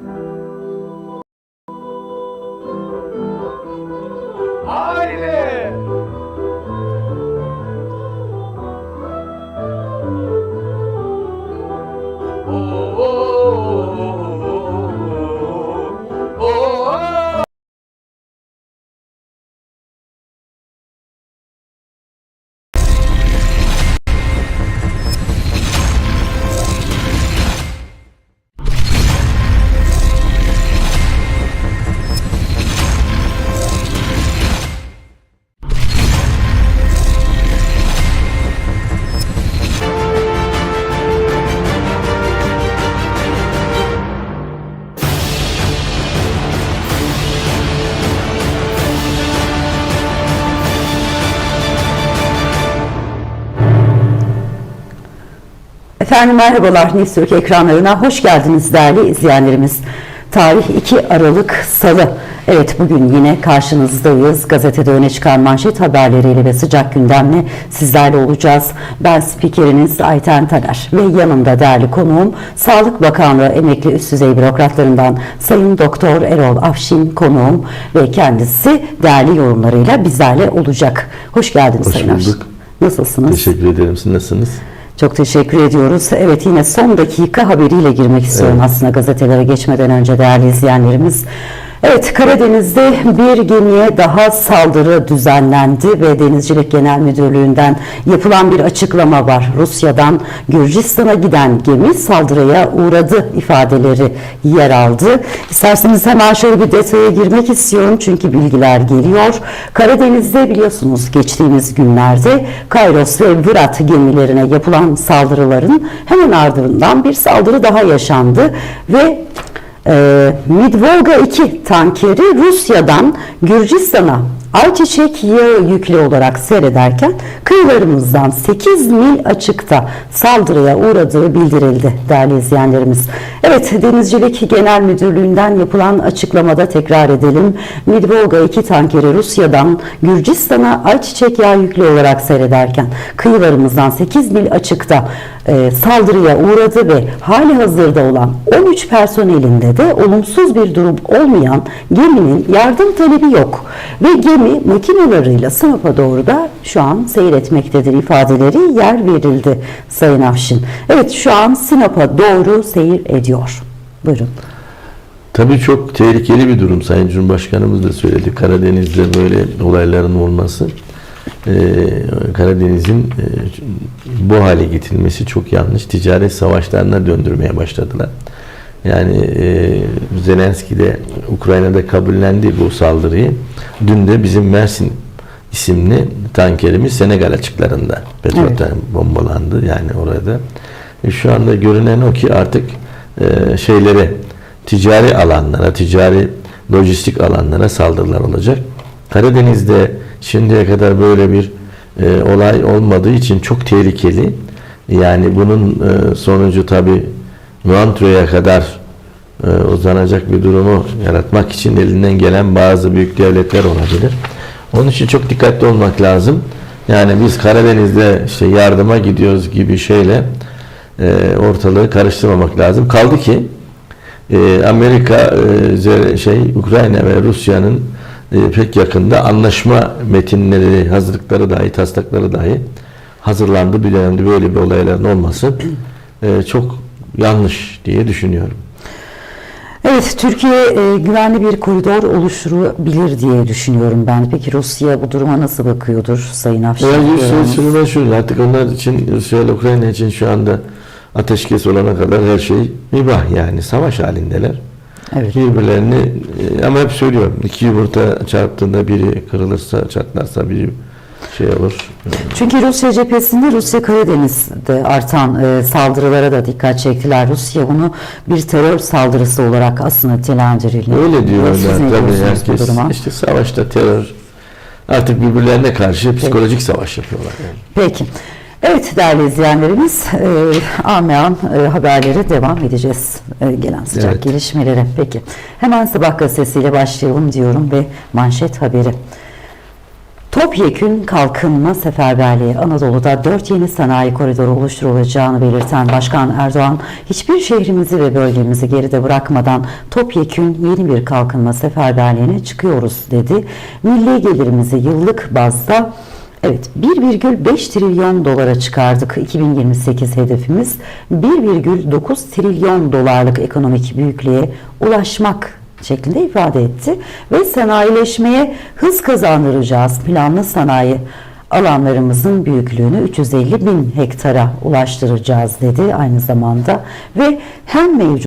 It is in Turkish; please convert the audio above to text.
you Efendim merhabalar News Türk ekranlarına hoş geldiniz değerli izleyenlerimiz. Tarih 2 Aralık Salı. Evet bugün yine karşınızdayız. Gazetede öne çıkan manşet haberleriyle ve sıcak gündemle sizlerle olacağız. Ben spikeriniz Ayten Taner ve yanımda değerli konuğum Sağlık Bakanlığı emekli üst düzey bürokratlarından Sayın Doktor Erol Afşin konuğum ve kendisi değerli yorumlarıyla bizlerle olacak. Hoş geldiniz Hoş Sayın Afşin. Nasılsınız? Teşekkür ederim. Siz nasılsınız? Çok teşekkür ediyoruz. Evet yine son dakika haberiyle girmek istiyorum aslında gazetelere geçmeden önce değerli izleyenlerimiz. Evet Karadeniz'de bir gemiye daha saldırı düzenlendi ve Denizcilik Genel Müdürlüğü'nden yapılan bir açıklama var. Rusya'dan Gürcistan'a giden gemi saldırıya uğradı ifadeleri yer aldı. İsterseniz hemen şöyle bir detaya girmek istiyorum çünkü bilgiler geliyor. Karadeniz'de biliyorsunuz geçtiğimiz günlerde Kairos ve Vırat gemilerine yapılan saldırıların hemen ardından bir saldırı daha yaşandı ve Midvolga 2 tankeri Rusya'dan Gürcistan'a ayçiçek yağı yüklü olarak seyrederken kıyılarımızdan 8 mil açıkta saldırıya uğradığı bildirildi değerli izleyenlerimiz. Evet Denizcilik Genel Müdürlüğü'nden yapılan açıklamada tekrar edelim. Midvolga 2 tankeri Rusya'dan Gürcistan'a ayçiçek yağı yüklü olarak seyrederken kıyılarımızdan 8 mil açıkta e, saldırıya uğradı ve hali hazırda olan 13 personelinde de olumsuz bir durum olmayan geminin yardım talebi yok ve gemi makinalarıyla Sinop'a doğru da şu an seyretmektedir ifadeleri yer verildi Sayın Afşin. Evet şu an Sinop'a doğru seyir ediyor. Buyurun. Tabii çok tehlikeli bir durum. Sayın Cumhurbaşkanımız da söyledi. Karadeniz'de böyle olayların olması e, Karadeniz'in e, bu hale getirilmesi çok yanlış. Ticaret savaşlarına döndürmeye başladılar. Yani e, Zelenski de Ukrayna'da kabullendi bu saldırıyı. Dün de bizim Mersin isimli tankerimiz Senegal açıklarında petrolden bombalandı yani orada. E, şu anda görünen o ki artık e, şeylere ticari alanlara, ticari lojistik alanlara saldırılar olacak. Karadeniz'de şimdiye kadar böyle bir e, olay olmadığı için çok tehlikeli. Yani bunun e, sonucu tabi Montreux'e kadar e, uzanacak bir durumu yaratmak için elinden gelen bazı büyük devletler olabilir. Onun için çok dikkatli olmak lazım. Yani biz Karadeniz'de işte yardıma gidiyoruz gibi şeyle e, ortalığı karıştırmamak lazım. Kaldı ki e, Amerika, e, şey Ukrayna ve Rusya'nın e, pek yakında anlaşma metinleri, hazırlıkları dahi, taslakları dahi hazırlandı. Bir dönemde böyle bir olayların olması e, çok yanlış diye düşünüyorum. Evet, Türkiye e, güvenli bir koridor oluşturabilir diye düşünüyorum ben. Peki Rusya bu duruma nasıl bakıyordur Sayın Afşin? Yani şu, artık onlar için Rusya ile Ukrayna için şu anda ateşkes olana kadar her şey mübah yani savaş halindeler. Evet. Birbirlerini e, ama hep söylüyorum iki yumurta çarptığında biri kırılırsa çatlarsa biri şey olur. Çünkü Rusya cephesinde Rusya Karadeniz'de artan e, saldırılara da dikkat çektiler. Rusya bunu bir terör saldırısı olarak aslında nitelendiriyor. Öyle diyorlar tabii herkes. İşte savaşta terör artık birbirlerine karşı psikolojik savaş yapıyorlar yani. Peki. Evet değerli izleyenlerimiz, e, Amean e, haberlere devam edeceğiz. E, gelen sıcak Evet. gelişmelere. Peki. Hemen sabah gazetesiyle başlayalım diyorum ve manşet haberi. Topyekün kalkınma seferberliği Anadolu'da dört yeni sanayi koridoru oluşturulacağını belirten Başkan Erdoğan, hiçbir şehrimizi ve bölgemizi geride bırakmadan topyekün yeni bir kalkınma seferberliğine çıkıyoruz dedi. Milli gelirimizi yıllık bazda Evet 1,5 trilyon dolara çıkardık. 2028 hedefimiz 1,9 trilyon dolarlık ekonomik büyüklüğe ulaşmak şeklinde ifade etti. Ve sanayileşmeye hız kazandıracağız. Planlı sanayi alanlarımızın büyüklüğünü 350 bin hektara ulaştıracağız dedi aynı zamanda. Ve hem mevcut